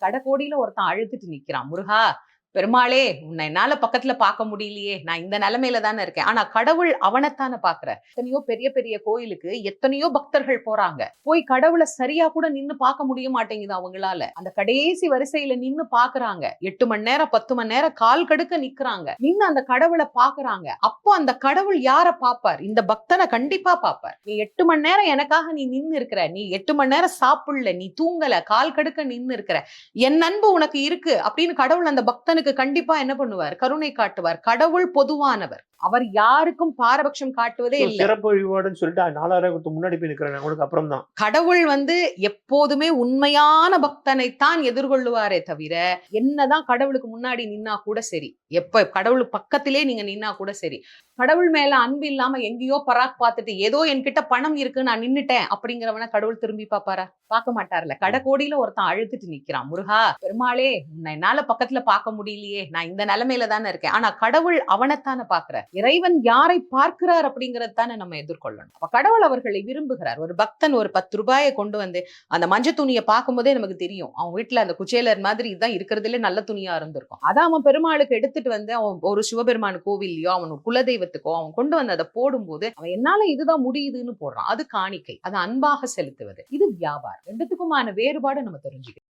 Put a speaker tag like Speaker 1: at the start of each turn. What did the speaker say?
Speaker 1: கடைக்கோடியில ஒருத்தன் அழுதுட்டு நிக்கிறான். முருகா பெருமாளே உன்னை என்னால பக்கத்துல பார்க்க முடியலையே. நான் இந்த நிலைமையில தானே இருக்கேன். ஆனா கடவுள் அவனைத்தானே பாக்குற எத்தனையோ பெரிய பெரிய கோயிலுக்கு எத்தனையோ பக்தர்கள் போறாங்க. போய் கடவுளை சரியா கூட நின்னு பார்க்க முடிய மாட்டேங்குது அவங்களால. அந்த கடைசி வரிசையில நின்னு பாக்குறாங்க எட்டு மணி நேரம் பத்து மணி நேரம் கால் கடுக்க நிக்கிறாங்க. நின்னு அந்த கடவுளை பாக்குறாங்க அப்போ அந்த கடவுள் யார பாப்பார் இந்த பக்தனை கண்டிப்பா பாப்பார் நீ எட்டு மணி நேரம் எனக்காக நீ நின்னு இருக்கிற நீ எட்டு மணி நேரம் சாப்பிடல நீ தூங்கல கால் கடுக்க நின்னு இருக்கிற என் அன்பு உனக்கு இருக்கு அப்படின்னு கடவுள் அந்த பக்தனுக்கு கண்டிப்பா என்ன பண்ணுவார்? கருணை காட்டுவார். கடவுள் பொதுவானவர். அவர் யாருக்கும் பாரபட்சம் காட்டுவதே இல்லை.
Speaker 2: சிறப்பு வழிபாடுன்னு சொல்லிட்டு நாலாயிரம் முன்னாடி போய் நிக்கிறேன் உங்களுக்கு அப்புறம் தான்
Speaker 1: கடவுள் வந்து எப்போதுமே உண்மையான பக்தனைத்தான் எதிர்கொள்ளுவாரே தவிர என்னதான் கடவுளுக்கு முன்னாடி நின்னா கூட சரி. எப்ப கடவுள் பக்கத்திலே நீங்க நின்னா கூட சரி. கடவுள் மேல அன்பு இல்லாம எங்கேயோ பராக் பார்த்துட்டு ஏதோ என்கிட்ட பணம் இருக்கு நான் நின்னுட்டேன் அப்படிங்கிறவன கடவுள் திரும்பி பாப்பாரா பார்க்க மாட்டார்ல. கடைக்கோடியில ஒருத்தன் அழுதுட்டு நிக்கிறான். முருகா பெருமாளே என்னால பக்கத்துல பார்க்க முடியலையே. நான் இந்த நிலைமையில தானே இருக்கேன். ஆனா கடவுள் அவனைத்தானே பாக்குற இறைவன் யாரை பார்க்கிறார் அப்படிங்கறது தானே நம்ம எதிர்கொள்ளணும். அப்ப கடவுள் அவர்களை விரும்புகிறார். ஒரு பக்தன் ஒரு பத்து ரூபாயை கொண்டு வந்து அந்த மஞ்சள் துணியை பார்க்கும்போதே நமக்கு தெரியும். அவன் வீட்டுல அந்த குச்சேலர் மாதிரி இதுதான் இருக்கிறதுல நல்ல துணியா இருந்திருக்கும். அதான் அவன் பெருமாளுக்கு எடுத்துட்டு வந்து அவன் ஒரு சிவபெருமான் கோவில்லையோ அவன் ஒரு குலதெய்வத்துக்கோ அவன் கொண்டு வந்து அதை போடும்போது அவன் என்னால இதுதான் முடியுதுன்னு போடுறான். அது காணிக்கை. அது அன்பாக செலுத்துவது. இது வியாபாரம். ரெண்டுத்துக்குமான வேறுபாடு நம்ம தெரிஞ்சுக்கணும்.